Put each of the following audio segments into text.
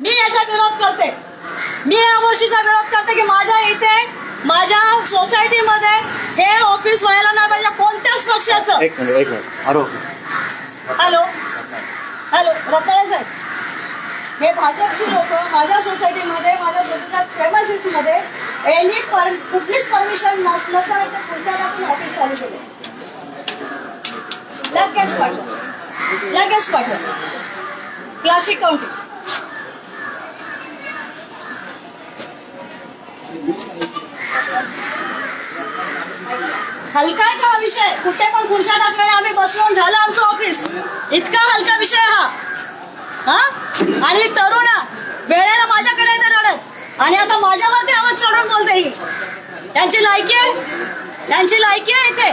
मी याचा विरोध करते. मी या गोष्टीचा विरोध करते की माझ्या इथे माझ्या सोसायटीमध्ये हे ऑफिस व्हायला नाही पाहिजे कोणत्याच पक्षाचं. एक मिनिट एक मिनिट. आरोप हॅलो. हॅलो रत्नाळे साहेब. हे भाजपची लोक माझ्या सोसायटीमध्ये माझ्या प्रेमायसिसमध्ये एनी पर कुठलीच परमिशन नसल्याचं इथे पुढच्या टाकून ऑफिस चालू केलं. लगेच पाठव. लगेच पाठव. क्लासिक काउंटी हलका आहे का हा विषय? कुठे पण खुर्च्या टाकल्याने आम्ही बसवून झालं आमचं ऑफिस इतका हलका विषय हा. हा? आणि तरुणा वेळेला माझ्याकडे येते रडत. आणि आता माझ्यावरती आवाज चढून बोलते ही. त्यांची लायकी आहे? त्यांची लायकी आहे इथे?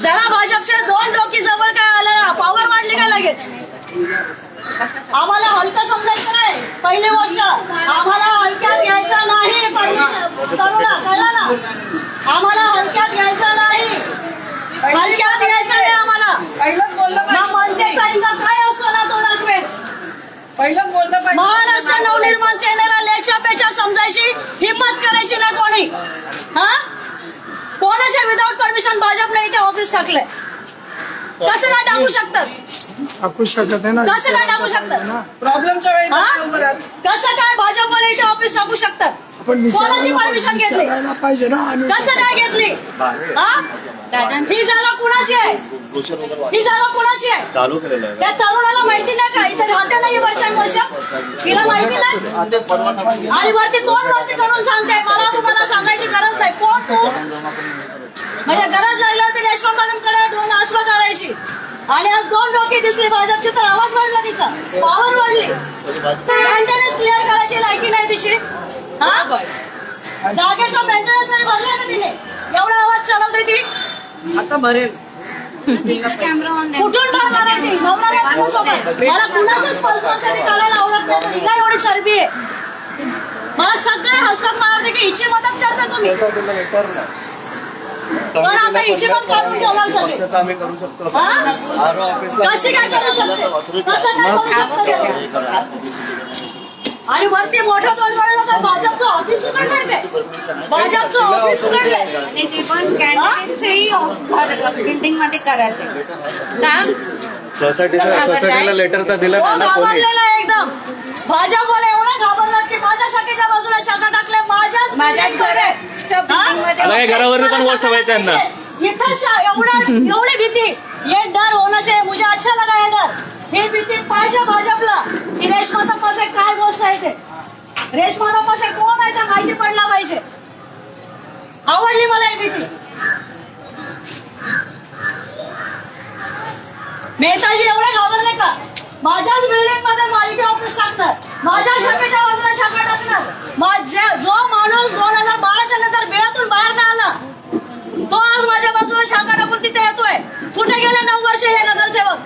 जरा भाजपचे दोन डोकी जवळ काय आलं ना? पॉवर वाढली का लगेच? आम्हाला हलकं समजायचं नाही. पहिली गोष्ट आम्हाला हलक्यात घ्यायचं नाही. परमिशन. तरुणा कळलं ना? आम्हाला हलक्यात घ्यायचं नाही. हलक्यात घ्यायचं नाही आम्हाला. पहिलंच बोललं काय असतो ना तो दाखवेल पहिलंच बोललं पाहिजे. महाराष्ट्र नवनिर्माण सेनेला लेच्या पेच्या समजायची हिंमत करायची नाही कोणी? हा? कोणाच्या विदाऊट परमिशन भाजपने इथे ऑफिस टाकलंय? कसं काय टाकू शकतात? टाकू शकत आहे ना. कसं काय टाकू शकतात प्रॉब्लेमच्या वेळी हा? कसं काय भाजपवाले इथे ऑफिस टाकू शकतात? आपण कोणाची विचारायला परमिशन घेतली? विचारायला पाहिजे ना आम्ही. कसं काय घेतली? हा? ही जागा कुणाची आहे? ही जागा कुणाची आहे? चालू केलेलं आहे. त्या तरुणाला माहिती नाही का? इथे नाही तिला माहिती नाही? आणि वरती तोंड वरती करून सांगते मला तुम्हाला सांगायची गरज नाही. कोण तू? म्हणजे गरज लागल्यावर ती रेशमा मॅडमकडे दोन आसवा काढायची. आणि आज दोन डोके दिसले भाजपचे तर आवाज वाढला तिचा. पॉवर वाढली. मेंटेनन्स क्लिअर करायची लायकी नाही तिची. हा? जागेचा मेंटेनन्स आणि भरला ना तिने. एवढा आवाज चढवते ती. आता भरेल कुठून भरणार आहे ती? नवरा बायकोसोबत मला कुणाचंच पर्सनल कधी काढायला आवडत नाही हिला एवढी चरबी आहे. मला सगळे हसतात मारते की हिची मदत करता तुम्ही. पण आता हिची पण काढून ठेवणार सगळे. कशी काय करू शकते? कसं काय करू शकते? आणि वरती मोठं तोंड पडलं तर भाजपचं ऑफिस उघडलंय ते? भाजपचं ऑफिस उघडलंय? आणि ते पण कॅन्डिडेट्सही बिल्डिंगमध्ये करायचे. का सोसायटीला सोसायटीला लेटर तर दिलं तो नाही ना कोणी? घाबरलेला आहे एकदम. भाजपवाले एवढा घाबरलात की माझ्या शाखेच्या बाजूला शाखा टाकल्या माझ्याच माझ्याच building मध्ये. घराच्या हा? building मध्ये आता हे घरावरती पण गोष्ट व्हायची आहे ना. इथं एवढा एवढी भीती. ये डर होना चाहिए मुझे अच्छा लगा ये डर. ही भीती पाहिजे भाजपला. की रेशमा पासे काय गोष्ट आहे ते रेशमा पासे कोण आहे? ते माहिती पडला पाहिजे. आवडली मला ही भीती. नेताजी एवढे घाबरले का? माझ्याच बिल्डिंगमध्ये मालिका ऑफिस टाकणार माझ्या शाखेच्या बाजूला शाखा टाकणार माझ्या जो माणूस दोन हजार बाराच्या नंतर बिळातून बाहेर नाही आला तो आज माझ्या बाजूला शाखा टाकून तिथे येतोय. कुठे गेले नऊ वर्ष हे नगरसेवक?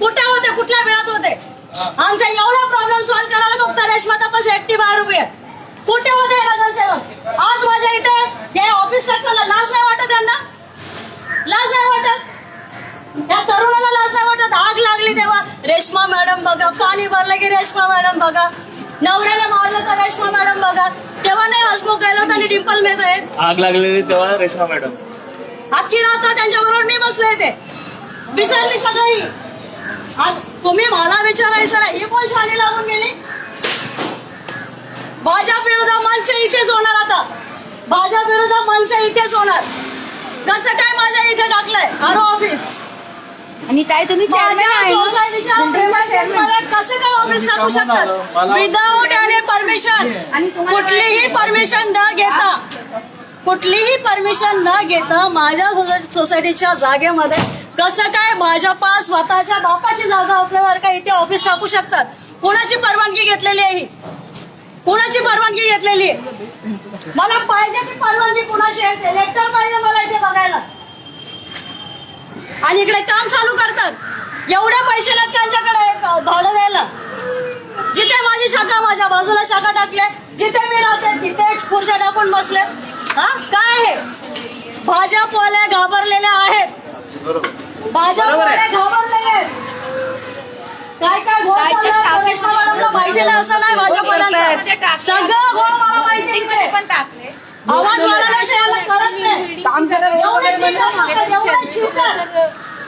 कुठे होते? कुठल्या बिळात होते? आमचा एवढा प्रॉब्लेम सॉल्व्ह करायला फक्त रेशमा तपास एकटी बाहेर उभी आहे कुठे होते हे नगरसेवक? आज माझ्या इथे हे ऑफिस टाकताना लाज नाही वाटत त्यांना लाज नाही वाटत? त्या तरुणाला लाज नाही वाटत? आग लागली तेव्हा. रेश्मा मॅडम बघा पाणी भरलं की रेश्मा मॅडम बघा. नवऱ्याला मारलं तर रेश्मा मॅडम बघा. तेव्हा नाही हसमुख गेलो आणि डिंपल मेहता आहेत. आग लागलेली तेव्हा रेश्मा मॅडम. अख्खी रात्र त्यांच्याबरोबर मी बसले ते विसरली सगळी. आज तुम्ही मला विचारायचं ही कोण शाणी लागून गेली. भाजप विरुद्ध मनसे इथेच होणार आता. भाजप विरुद्ध मनसे इथेच होणार. कसं काय माझ्या इथे टाकलंय आरो ऑफिस आणि ताई तुम्ही कसं काय ऑफिस टाकू शकतात? विदाऊट एनी परमिशन कुठलीही परमिशन न घेता. कुठलीही परमिशन न घेता माझ्या सोसाय- सोसायटीच्या जागेमध्ये कसं काय भाजपा स्वतःच्या बापाची जागा असल्यासारखं इथे ऑफिस टाकू शकतात? कोणाची परवानगी घेतलेली आहे कोणाची परवानगी घेतलेली आहे? मला पाहिजे ती परवानगी कोणाची आहे? लेटर पाहिजे मला इथे बघायला. आणि इकडे काम चालू करतात. एवढे पैसे नाहीत त्यांच्याकडे भाडं द्यायला. जिथे माझी शाखा माझ्या बाजूला शाखा टाकले जिथे मी राहते तिथे खुर्च्या टाकून बसलेत हा? काय आहे? भाजपवाले घाबरलेले आहेत. बरोबर. भाजपवाले आहे. घाबरलेले आहेत. काय काय माहिती नाही असं नाही भाजपवाल्यांचं. ते टाकले. सगळं घोळ मला माहिती Meeting आहे. पण टाकले. आवाज वाढवल्याशिवाय कळत नाही. एवढे एवढे.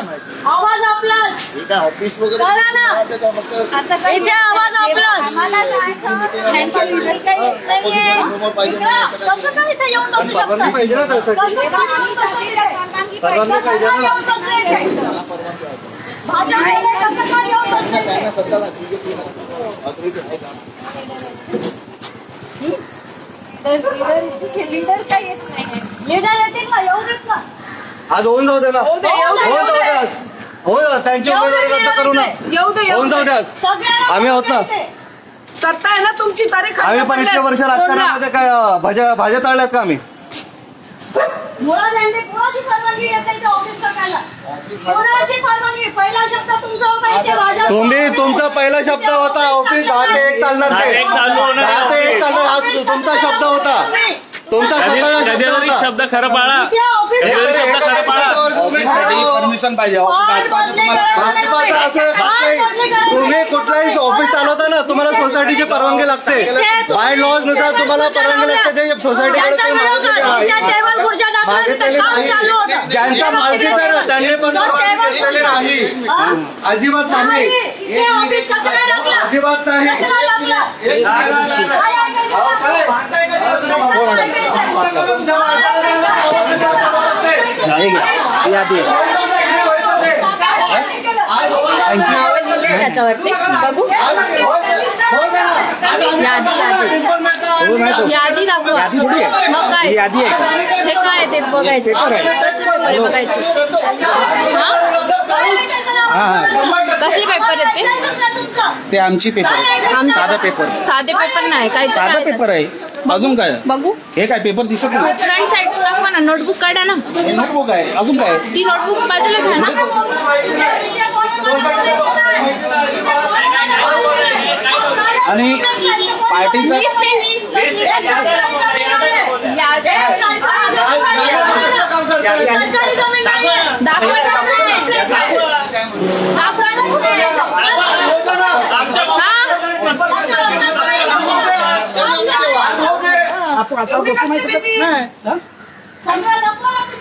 आपलाच आवाज आवाज आपलाच. हे काय ऑफिस वगैरे? कळलं ना? आता काही इथे आवाज आपलाच. समोर पाहिजे इकडं कसं काय इथे येऊन बसू परवानगी शकता. पाहिजे ना त्यासाठी. कसं काय येऊन बसले इथे? परवानगी कसं पाहिजे काय ना. येऊन बसले इथे? भाजपमध्ये कसं काय येऊन बसले इथे? त्यांना स्वतःला authority आहे का? leader काही येत नाहीये. लीडर येतील ना येऊ देत ना. आज होऊन जाऊ दे ना. होऊन जाऊ दे आज. होऊन जाऊ त्यांची उमेदवारी रद्द करू ना. leader येऊ दे येऊ होऊन जाऊ दे दे आज. सगळ्यांना आम्ही आहोत ना. सत्ता आहे ना तुमची तारीख आम्ही पण इतके वर्ष राजकारणामध्ये काय अं, भाज्या भाज्या तळल्यात का आम्ही? मुळात यांनी कुणाची परवानगी घेतली इथे ऑफिस टाकायला कुणाची परवानगी? पहिला शब्द तुमचा होता इथे भाजप तुम्ही तुमचा पहिला शब्द होता ऑफिस दहा ते एक चालणार ते दहा ते एक. चालणार हा तुमचा शब्द होता. तुमचा स्वतःचा शब्द कधीतरी होता शब्द खरं पाळा शब्द खरं पाळा परमिशन पाहिजे भाजपाचं असं तुम्ही कुठलाही ऑफिस चालवता ना तुम्हाला सोसायटीची परवानगी लागते बाय लॉजनुसार तुम्हाला परवानगी लागते ते सोसायटीकडे मागितलेली नाही. चालू होतं. ज्यांचा मालकीचा आहे ना त्यांनी पण तो परवानगी टेबल घेतलेली. नाही? अजिबात नाही. इथे ऑफिस कसं काय टाकलं? अजिबात नाही. कसं काय टाकलं? एक नाही, नाही, नाही. काय ऐकायचं? अहो, काय? भांडताय का तुम्ही? कसं काय ऐकायचं? तुमच्या मालकाला आवाज देण्यात आवाज नाही. आज होऊन जाऊ दे. नावं लिहिले त्याच्यावरती बघू. आज ना. आज आम्ही यादी, यादी. इन्फॉर्मेशन यादी दाखवा मग काय? हे काय ते बघायचं. अरे बघायचे. हा? कसले पेपर आहेत ते? ते आमची पेपर आहे आमचे साधा पेपर साधे पेपर नाही काय साधा पेपर आहे. अजून काय? बघू. हे काय पेपर दिसत नाही? फ्रंट साईड दाखवा ना नोटबुक काढा ना. हे नोटबुक आहे. अजून काय? ती नोटबुक बाजूला घ्या ना. आणि पार्टीचा लिस्ट आहे, लिस्ट, लिस्ट. यादी. सरकारी ज़मीन दाखवा दाखवा.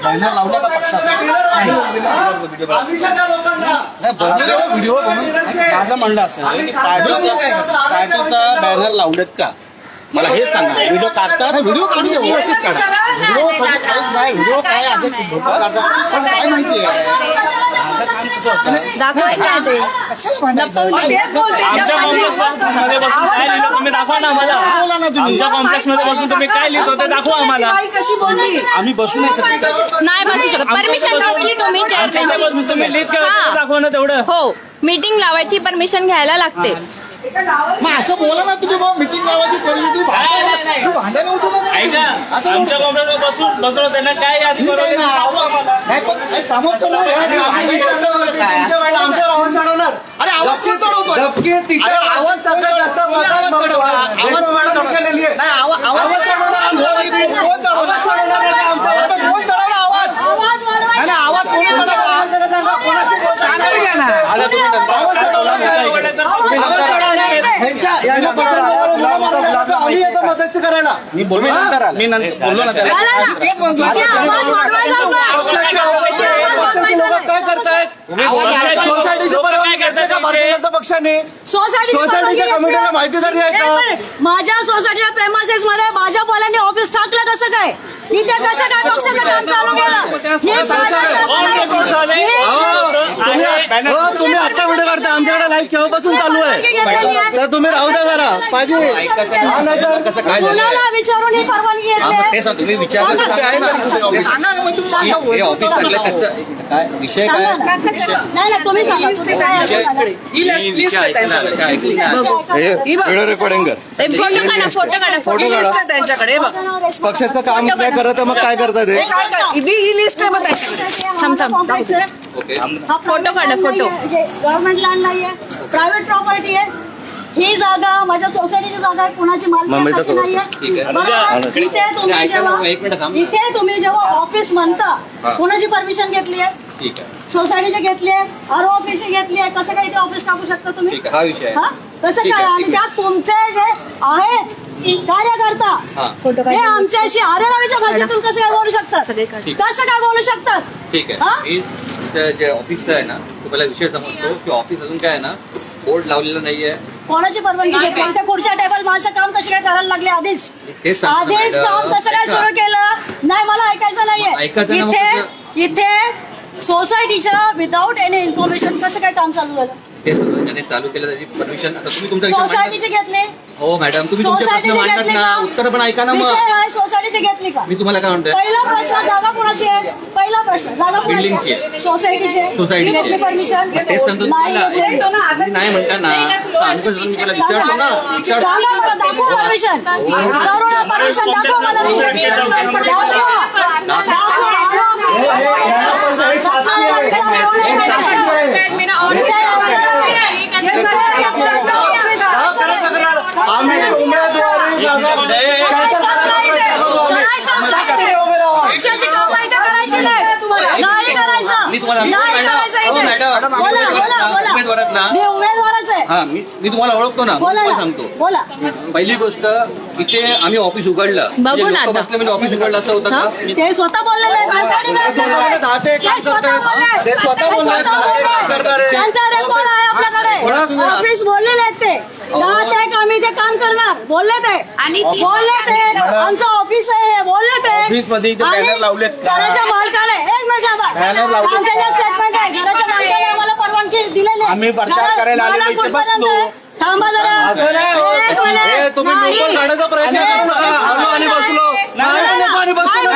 बॅनर लावला का पक्षाचा माझं म्हणलं असं की पार्टीचा बॅनर लावलेत का मला हे. सांगा व्हिडिओ काढतात व्हिडिओ काढू व्यवस्थित काढा व्हिडिओ काय व्हिडिओ काय आहे पण काय माहिती आहे आमच्या कॉम्प्लेक्समध्ये बसून तुम्ही काय लिहितो ते दाखवा आम्हाला बाई कशी बोलली? आम्ही बसू नाही शकत. नाही बसू शकत परमिशन घेतली तुम्ही लिहित दाखवा ना तेवढं. हो. मीटिंग लावायची परमिशन घ्यायला लागते. मग असं बोला ना तुम्ही भाऊ मिटिंग लावायची परिमिती. भांडायला उठू नका. ऐका असं आमच्या बसून बसलो त्यांना काय यादी ठीक आहे परवानगी ना. दाखवा आम्हाला नाही पण नाही, समोर चढवणार अरे आवाज कोण अरे, आवाज सगळ्यात जास्त कोणी आवाज चढवला? आवाज नाही कोण चढवला आवाज चढवणार आहे आमच्यावरती. कोण चढवला आवाज आवाज वाढवायचा. नाही नाही, आवाज कोणी चढवला जरा सांगा, कोणाशी बोलताय? शांत आला तुम्ही नंतर. आवाज चढवला नाही. आवाज चढवणार. ह्यांच्या ह्यांच्या पक्षाला मुलं मारण्यासाठी आम्ही येतो मदत करायला. मी बोललो नंतर आला. मी नंतर बोललो ना. त्याला तेच म्हणतो आवाज. पक्षाचे पक्षाचे लोक काय करतायत सोसायटीची परवानगी घेतली का भारतीय जनता पक्षाने सोसायटीची सोसायटीच्या परवानगी कमिटीला घेतली. माहिती तरी आहे एक का मिनिट. माझ्या सोसायटीच्या प्रेमासेस मध्ये भाजपवाल्यांनी ऑफिस टाकलं कसं काय? तिथे कसं काय पक्षाचं काम चालू केलं माझ्या- तुम्ही. हो, आता व्हिडिओ काढता आमच्याकडे लाईव्ह केव्हापासून चालू आहे? तर तुम्ही राहू द्या जरा. पाहिजे? हा, कसं काय विचारून ही परवानगी तुम्ही विचार ऑफिस टाकलं त्याचं काय विषय काय? सांगा ना. नाही नाही तुम्ही सांगा ही लिस्ट आहे त्यांच्याकडे. बघू. हे बघ. व्हिडिओ रेकॉर्डिंग कर. फोटो काढा फोटो काढा. फोटो ही लिस्ट आहे त्यांच्याकडे हे बघ. पक्षाचं काम नाही करत तर मग काय करतात हे हे काय काय ही ही लिस्ट आहे मग त्यांच्याकडे. थांब, थांब. कॉम्प्लेक्स आहे. ओके हा फोटो काढा, फोटो. गव्हर्नमेंट लँड नाहीये प्रायव्हेट प्रॉपर्टी आहे. ही जागा माझ्या सोसायटीची जागा आहे कुणाची मालकी कवर. नाहीये. ठीक आहे. बरोबर? इथे तुम्ही जेव्हा एक मिनिट थांब. इथे तुम्ही जेव्हा ऑफिस म्हणता. कुणाची परमिशन घेतली आहे? ठीक आहे. सोसायटीची घेतली आहे आर ऑफिसची घेतली आहे कसं काय इथे ऑफिस टाकू शकता तुम्ही? ठीक आहे. हा विषय आहे. हा? कसं काय? आणि. त्यात तुमचे जे आहेत कार्यकर्ता हा. हे आमच्याशी आरेरावीच्या भाषेतून कसं काय बोलू शकतात. कसं काय बोलू शकतात? ठीक? आहे. मी इथं जे ऑफिसचं आहे ना तुम्हाला विषय समजतो की ऑफिस अजून काय आहे ना बोर्ड लावलेला नाहीये. कोणाची परवानगी घेतली? त्या खुर्च्या टेबल माणसं काम कशी काय करायला लागले आधीच? सांगतो आधीच मॅडम. काम कसं काय ऐका. सुरू केलं? नाही मला ऐकायचं नाहीये. मग इथे इथे सोसायटीच्या विदाऊट एनी इन्फॉर्मेशन कसं काय काम चालू झालं? ते चालू केलं त्याची परमिशन आता तुम्ही तुमचा विषय मांडा. सोसायटीची घेतली हो मॅडम तुम्ही तुमचे प्रश्न सोसायटीची मांडत घेतली ना का उत्तर पण ऐका ना मग विषय आहे सोसायटीची घेतली का मी तुम्हाला काय म्हणतोय पहिला प्रश्न जागा कोणाची आहे पहिला प्रश्न जागा कोणाची आहे. सोसायटीची. सोसायटीची. घेतली परमिशन तेच सांगतो तुम्हाला नाही म्हणता ना आम्ही पण तुम्हाला विचारतो ना मला दाखवा परमिशन दाखवा मला उमेदवारी आम्ही उमेदवारच आहे मी तुम्हाला ओळखतो ना सांगतो. पहिली गोष्ट इथे आम्ही ऑफिस उघडलं म्हणजे बघू ना लोकं आता. बसले म्हणजे ऑफिस उघडलं असं होतं का मी- ते स्वतः बोललेले आहेत. माणसाने नाही बोललेले बोललेले. दहा ते एक काम ते स्वतः करतायत. बोलले. ते स्वतः बोलले. ते स्वतः दहा ते एक काम बोलले. करणारे. त्यांचा रेकॉर्ड आहे आपल्याकडे ओळख. ऑफिस बोललेले आहेत ते दहा ते एक आम्ही ते काम करणार बोलले ते आणि ती- बोलले ते आमचं ऑफिस आहे हे बोलले ते ऑफिसमध्ये इथे आणि बॅनर लावलेत का? घराच्या मालकाने एक मिनिट थांबा. लावलेत आहे घराच्या मालकाने आम्हाला परवानगी दिलेली आहे. आम्ही प्रचार करायला आलेलो मला इथे कुठपर्यंत बसलो. आहे? थांबा जरा असं नाही. हे तुम्ही नाही. लोकल काढायचा प्रयत्न आलो आणि बसलो नाही आणि बसलो नाही,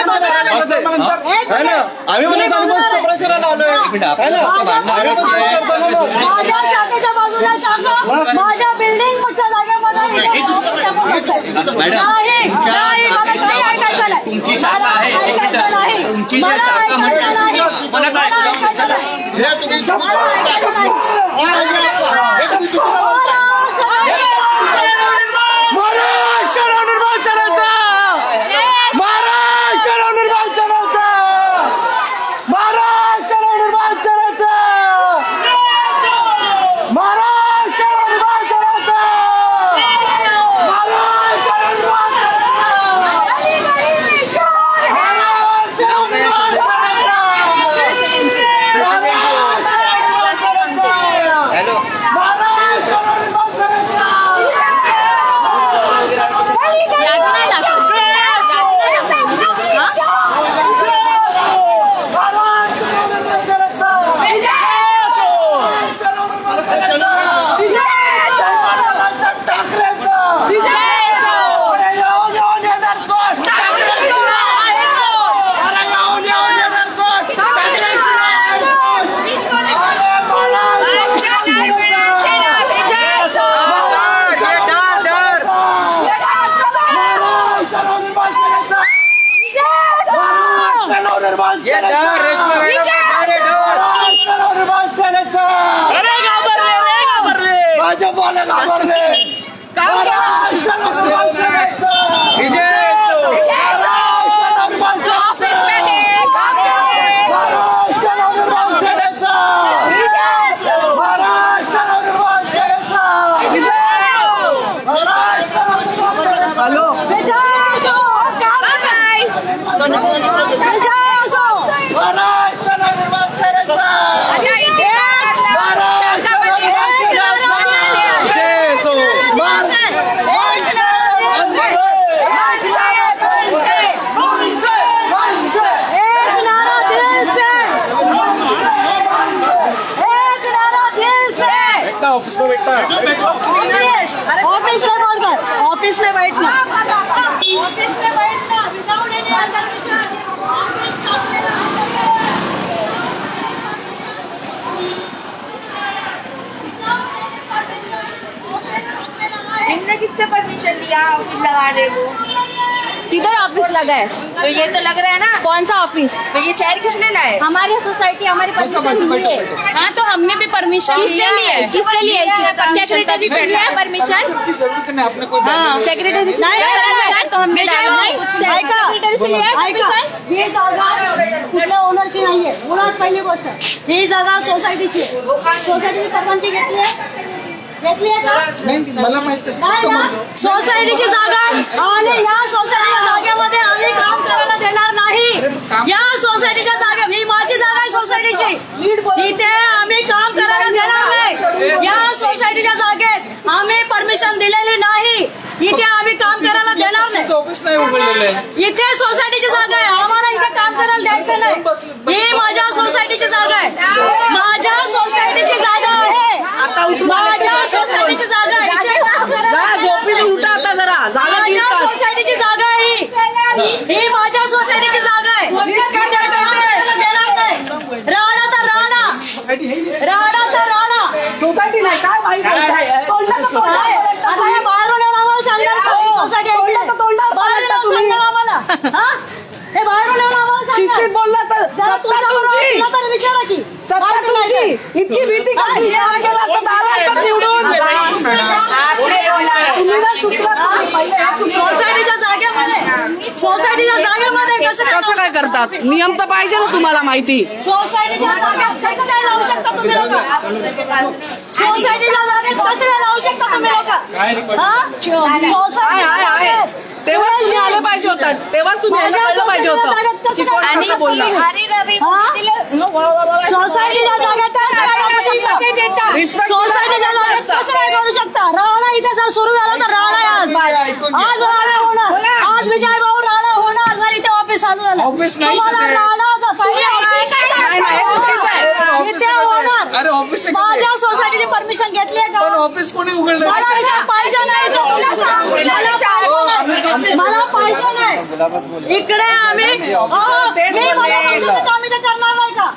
है ना आम्ही मी म्हणत आम्ही बोलणार बसतो आहे. प्रचाराला आलोय एक मिनिट, है आपल्याला ना फक्त भांडणं आम्ही पण करायची आहे. करतो ना मग. माझ्या शाखेच्या बाजूला शाखा माझ्या बिल्डिंगच्या जागेमध्ये इथे ऑफिस टाकून बसताय. मॅडम, नाही, तुमच्या नाही, मला काही शाखेच्या ऐकायचं नाही. तुमची शाखा मला आहे, एक ऐकायचं मिनिट. नाही. तुमची जी मला शाखा ऐकायचं म्हणते, नाही. मला काय? मला ऐकायचं नाही. हे तुम्ही मला ऐकायचं नाही. हे तुम्ही चुकीचं बोलताय. इनने किससे परमिशन लिया ऑफ़िस लगाने को? किधर ऑफ़िस लगा है? तो ये तो लग रहा है ना। कौन सा ऑफ़िस तो ये चेयर किसने लाए हमारी सोसाइटी हमारी परमिशन है। हाँ तो हमने भी परमिशन किससे लिए किससे लिए सेक्रेटरी से लिया परमिशन आपने सेक्रेटरी से नाही, लिया नाही, नाही, permission? तो. सेक्रेटरी से लिया परमिशन ही जागा कुठल्या ओनरची नाहीये मुळात पहिली गोष्ट ही। जागा सोसायटीची आहे. सोसायटीची परवानगी घेतली आहे सोसायटीची जागा आणि या सोसायटीच्या जागेमध्ये आम्ही काम करायला देणार नाही. या सोसायटीच्या जागे ही माझी जागा आहे सोसायटीची. इथे आम्ही काम करायला देणार नाही या सोसायटीच्या जागेत आम्ही परमिशन दिलेली नाही. इथे आम्ही काम करायला देणार नाही. इथे सोसायटीची जागा आहे. आम्हाला इथे काम करायला द्यायचं नाही. ही माझ्या सोसायटीची जागा आहे. माझ्या सोसायटीची जागा आहे. माझ्या जागा झोपेतून उठा आता जरा. तास. सोसायटीची जागा आहे. ही. ही माझ्या सोसायटीची जागा आहे. राणा तर राणा. राणा तर राणा. सोसायटी नाही काय माहिती हे बाहेरून आम्हाला सांगणार ही सोसायटी बाहेरून सांगणार आम्हाला. हा? हे बाहेरून आम्हाला शिस्तीत बोलला तर विचारा की. सत्ता तुमची? इतकी भीती कशी जेवण केलं असतं तर आलं असतं निवडून तुम्ही जर सुधरत नाही, पहिले हे सुधरवा. सोसायटीच्या जागेमध्ये सोसायटीच्या जागेमध्ये कसं काय करतात? नियम तर पाहिजे ना तुम्हाला माहिती. तेव्हाच तुम्ही आले पाहिजे होतात. तेव्हाच तुम्ही यायला कळलं पाहिजे होतं. की कोण कसं बोलणार? शकता? रावणा इथे जर सुरू झाला तर रावणा आज आज रावणा होणार. आज विजय भाऊ चालू झालं ऑफिस नाही तुम्हाला तिथे. रावणाचं पाहिजे ऑफिस नाही, नाही, हे चुकीचं आहे. इथे होणार अरे ऑफिस माझ्या सोसायटीची परमिशन घेतली आहे पण का ऑफिस कोणी उघडलं मला इथे पाहिजे नाही मला पाहिजे नाही. मला पाहिजे नाही इकडे आम्ही अहो, मी मला पक्षाचं काम इथे करणार नाही का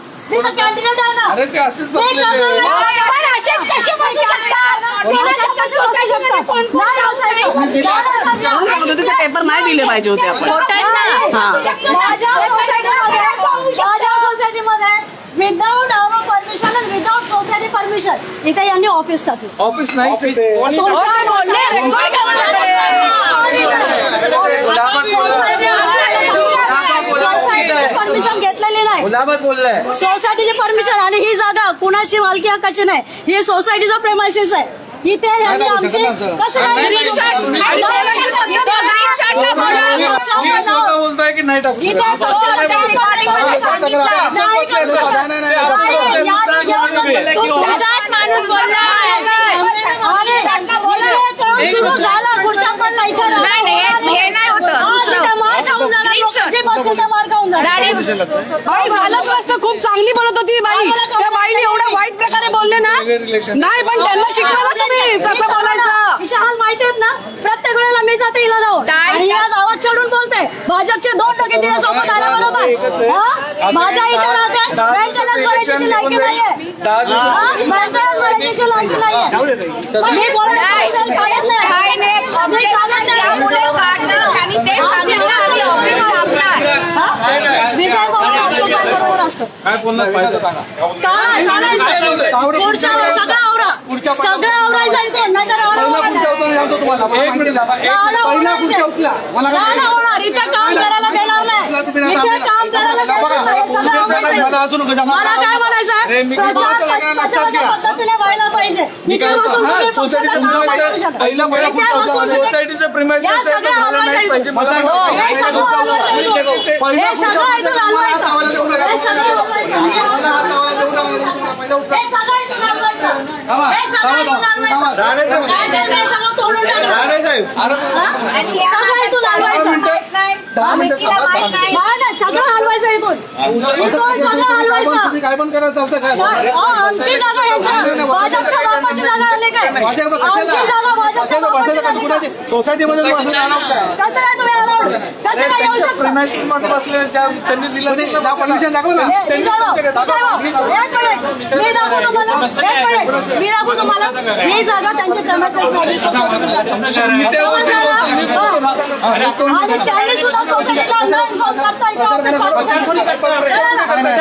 अरे ते असेच पेपर नाही दिले पाहिजे होते आपण हा our permission without society permission इथे यांनी ऑफिस टाकलं ऑफिस नाही तिथे हो ते बोलले रेकॉर्ड सोसायटीची परमिशन गुलाबच बोललाय सोसायटीची परमिशन आणि ही जागा कुणाची मालकी हक्काची नाही ही सोसायटीचा प्रेमायसिस आहे इथे आमची माणूस बोलला झालं, खुर्च्या पडल्या इथे झालंच असतं खूप चांगली बोलत होती बाई. त्या बाईने एवढ्या वाईट प्रकारे बोलले ना. नाही पण त्यांना शिकवा तुम्ही कसं बोलायचं. माहिती आहेत ना? प्रत्येक वेळेला मी जाते हिला जाऊन. आणि या गावात चढून बोलते. भाजपचे दोन टक्के तिच्या सोबत आल्या बरोबर. हा? माझ्या इथे राहते. election लायकी नाहीये. हा? लायकी मी बोलत नाही, काढत नाही. काय नाही मी complaint काढत नाही. त्यामुळे काढणार आणि ते सांगितलं आम्ही ऑफिस टाकणार हा? असतं. पुढच्या सगळं आवरा सगळं आवरायचं काय राडा होणार इथे काम करायला देणार नाही. इथे काम करायला मला काय करा. म्हणायचं. पद्धतीने व्हायला पाहिजे. इथे इथे सोसायटीचं प्रिमायसिस या आहे तर सगळ्या मला नाही हलवायचं. पाहिजे. मला मजा नाही आहे. पाहिजे. हे सगळं काय हे सगळं. हलवायचं. हे. हे इथून हे सगळं. हलवायचं. हे. हा? पण हलवायचं तुम्ही काय आमची जागा यांच्या भाजपच्या बापाची जागा माझ्या आमची जागा भाजपच्या बसायचं बसायचं का कुणाची सोसायटीमध्ये तू असं allowed काय कसं काय तुम्ही allowed? कसं काय येऊ शकता? परमिशन दाखव ना. हे, विचारा, विचारा. एक मिनिट, मी दाखवू तुम्हाला. एक मिनिट, मी दाखवू तुम्हाला. ही जागा त्यांची कर्मचारी आणि त्यांनी सुद्धा सोसायटीला online call करता इथे office ला.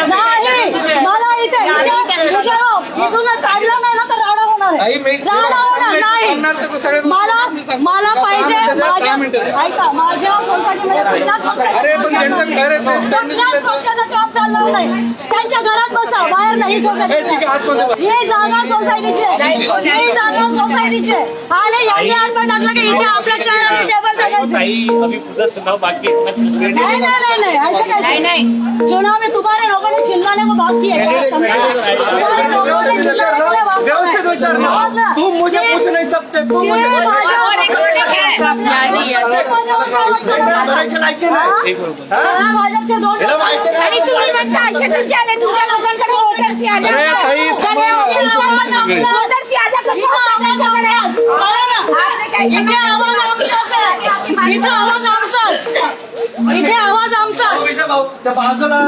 नाही मला इथे इथे विचारा, इथूनच काढलं नाही ना तर राडा होणार आहे. राडा होणार नाही. मला मला पाहिजे माझ्या ऐका माझ्या सोसायटीमध्ये कुठल्याच पक्षाचं कुठल्याच पक्षाचं काम चालणार नाही. त्यांच्या घरात बसा बाहेर नाही सोसायटी ही जागा सोसायटीची आहे. ही जागा सोसायटीची आहे. आणि यांनी आडपण टाकलं की इथे आपल्या टाकायचे ताई अभी पूरा चुनाव बाकी है इतना चल रहा नहीं नहीं नहीं नहीं ऐसे कैसे नहीं चुनाव में तुम्हारे लोगों ने चिल्लाने को बाकी है क्या? समझे? तुम्हारे लोगों ने चिल्लाने को बाकी है। व्यवस्थित विचार ना हाँ ना। तू मुझे जी- पूछ नहीं सकते तू जी, मुझे पूछ भाजपा- यादी यादी करायची लायकी नाही हा? हा, भाजपचे दोन इथं आवाज आमचाच. आहे इथं आवाज आमचाच इथे आवाज आमचाच त्या बाजूला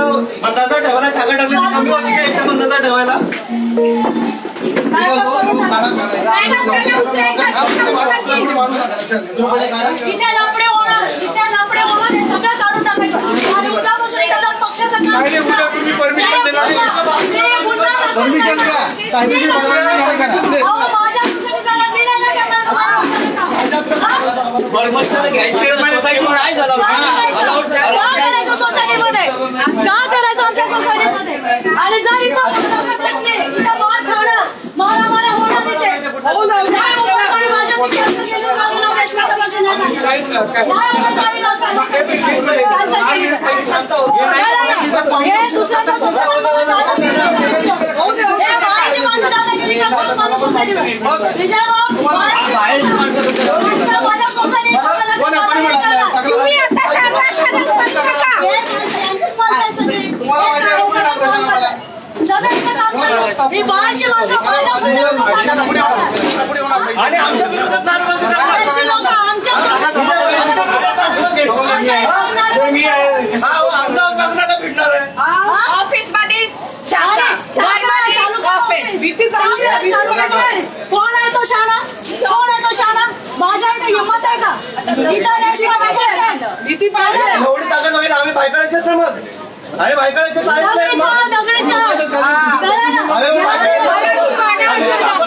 ठेवायला सागर टाकली ती कमी इथे ठेवायला काय इथं. हा, होणार होणार हे सगळं काढून टाकायचं आणि उद्यापासून पक्षाचं काम हे गुन्हा दाखल परमिशन द्या कायदेशीर परवानगी द्यायला करा अहो, माझ्या सुसाईडीचा लाभ मी नाही काय करणार तुम्हाला पक्षाचं काम. हा? का करायचं सोसायटीमध्ये का करायचं आमच्या सोसायटीमध्ये आणि जर इथं गुन्हा दिसले इथं मार खाणं मारामाऱ्या होणार इथे आमचा कर्नाटक भिडणार आहे ऑफिसमध्ये शाळा. तालुका ऑफिस. कोण आहे तो शाळा कोण आहे तो शाळा माझ्या इथे हिंमत आहे का इथं रेशमा ऑफिस आहे. एवढी ताकद होईल आम्ही बायकाळाचेच ना मग आम्ही बायकाळाचे दगडीचा, दगडीचा. कळलं ना? आता चेअरमन बायकाळा इथं उभा करून देतो. मग अशी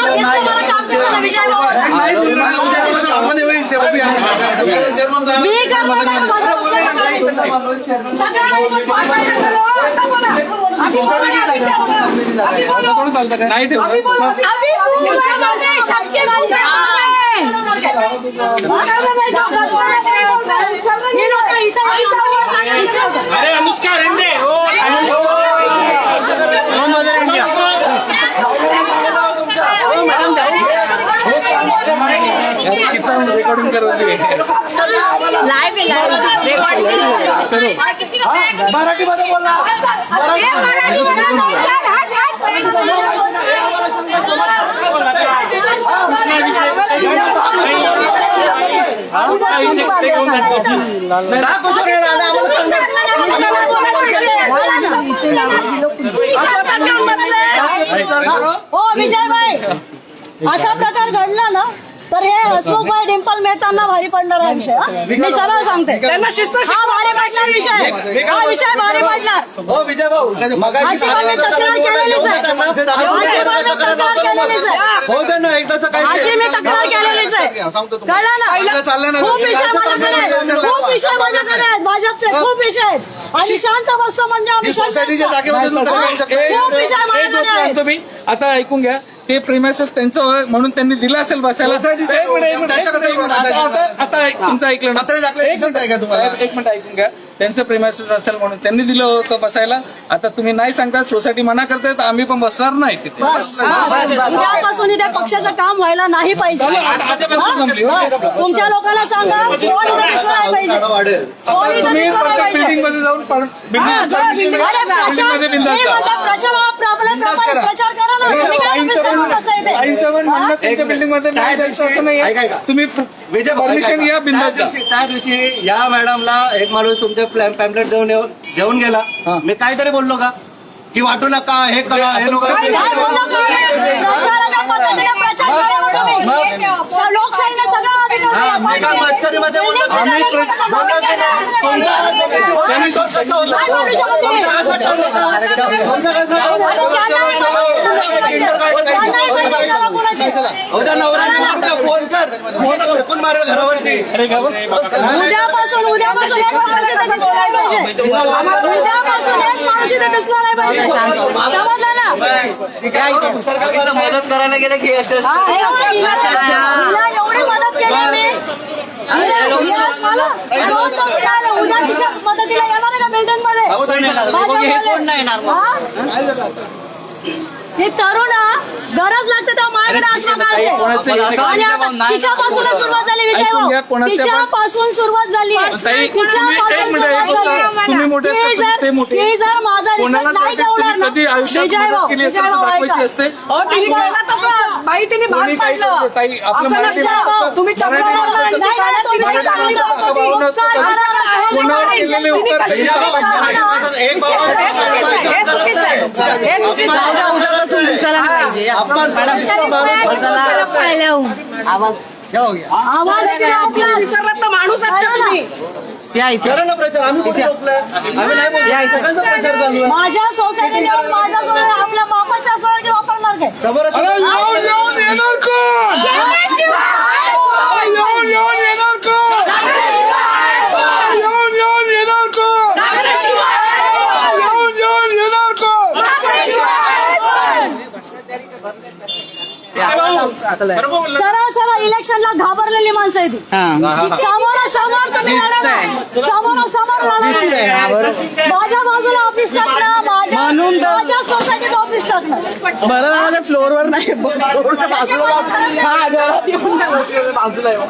टाकण्याचं सोसायटी नाही, उद्या रोज आव्हाने होईल ते बघूया आता काय करायचं. मी करणार आहे माझं पक्षाचं सोसायटीची जागा आहे, आपली जागा आहे. असं थोडं चालतं काय अभी पूरा बोलते सबके बोलते अरे अनुष्का रेंदे ओ अनुष्का लाइव है. लाइव बोला. मराठी हो. विजय भाई असा प्रकार घडला ना तर हे हसमुखभाई डिंपल मेहतांना भारी पडणार हा विषय. हा? मी सरळ सांगते. त्यांना शिस्त हा भारी पडणार विषय. हा विषय भारी पडणार. हो विजय भाऊ. मगाशी आम्ही तक्रार केलेलीच आहे तक्रार केलेलीच आहे हो दे ना एकदाच काय अशी मी तक्रार केलेलीच आहे कळलं ना? ना. खूप विषय माझ्याकडे आहेत. इलेक्शन खूप विषय माझ्याकडे आहेत भाजपचे खूप विषय आहेत आणि शांत बसतो म्हणजे आम्ही शांत सोसायटीच्या बसतो. जागेमध्ये तुम्ही कसं येऊ शकता? खूप विषय एक माझ्याकडे गोष्ट आहेत. सांगतो मी आता ऐकून घ्या ते प्रेमासेस त्यांचं होय, म्हणून त्यांनी दिलं असेल बसायला एक मिनिट, एक मिनिट, एक मिनिट, एक मिनिट. आता- आता- आता ऐक- तुमचं ऐकलं ना पत्र टाकलं एक दिसत आहे का मिनिट, तुम्हाला? साहेब, एक मिनिट ऐकून घ्या त्यांचं प्रेमासेस असेल म्हणून त्यांनी दिलं होतं बसायला. आता तुम्ही नाही सांगता सोसायटी मना करताय तर आम्ही पण बसणार नाही तिथे. उद्यापासून इथे पक्षाचं काम व्हायला नाही पाहिजे. चालेल, आता- आतापासून संपली. हा? तुमच्या लोकांना सांगा कोण इथे दिसलं नाही पाहिजे. वाढेल. कोण इथे तुम्ही दिसलं नाही प्रत्येक पाहिजे. बिल्डिंगमध्ये जाऊन पण- बिल्डिंग अरे प्रचार बिल्डिंगमध्ये मी बिंदास जा. म्हणते प्रचार आपल्या प्रमाणे प्रचार करा ना. तुम्ही काय लाईनचं उगाच पण- बसता इथे? लाईनचं पण म्हणणं हा? त्यांच्या बिल्डिंगमध्ये त्या नाही जायचं दिवशी- असं नाहीये. ऐका, ऐका. तुम्ही विजय भाऊ, परमिशन ऐका, घ्या त्या जा. दिवशी त्या दिवशी या मॅडमला एक माणूस तुमचे पॅम्पलेट देऊन येऊन घेऊन गेला हा. मी काहीतरी बोललो का की वाटू नका हे करा हे नका काय काय बोललो का? प्रचाराच्या पद्धतीने प्रचार करा ना तुम्ही. स- लोकशाहीने सगळं अधिकार हा, दिला मी काय. मस्करीमध्ये बोललो? आम्ही? तुमचा हात होता? तुमचा हात. तुमचा? आणि त्यांना नाही फेकून मारेल घरावरती? उद्यापासून उद्यापासून एक माणूस इथे दिसला नाही पाहिजे उद्यापासून एक माणूस इथे दिसला नाही पाहिजे समजलं ना मदत करायला गेलं की हा, हे असं हिला हिला एवढी मदत केली मी हिला- हिला मला रोज तो मिळाला. उद्या तिच्या मदतीला येणार आहे का बिल्डिंगमध्ये अहो, ताई, चला. माझ्यामुळे- हे कोण नाही येणार मग? हा? ही तरुण गरज लागते तेव्हा माझ्याकडे आसमा काढते तिच्यापासूनच सुरुवात झाली विजय भाऊ तिच्यापासून सुरुवात झाली. तिच्यापासून सुरुवात झाली. ती जर- माझा नाही ठेवणार ना विजय भाऊ विजय भाऊ ऐका. बाई तिने भाग कोणी काही पाडलं करतो, ताई, आपलं असं मराठी नसतं. माणसं- तुम्ही चपला मराठी मारला. माणसं- नाही, नाही, तुम्ही चांगली माणसं होती. उपकार कोणावर. केलेले उपकार कशी आपण आपला. विसरलात तर माणूस आहात का तुम्ही? करा ना प्रचार. आम्ही कुठे आम्ही नाही बोलतो. सगळ्यांचा प्रचार चालू आहे. माझ्या सोसायटीत येऊन माझ्या सोबत आपल्या बापाच्या सारखे वापरणार काय? समोरच सरळ सरळ इलेक्शनला घाबरलेली माणसं आहे ती. समोर समोर तुम्ही लढा समोर समोर माझ्या बाजूला ऑफिस टाकणं माझ्या माझ्या सोसायटीत ऑफिस टाकणं बरं झालं ते फ्लोअरवर नाही फ्लोअरच्या बाजूला हा घरात येऊन नाही बसलेलं, बाजूला येऊन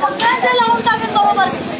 सगळ्यांचे लावून टाकेल बरोबर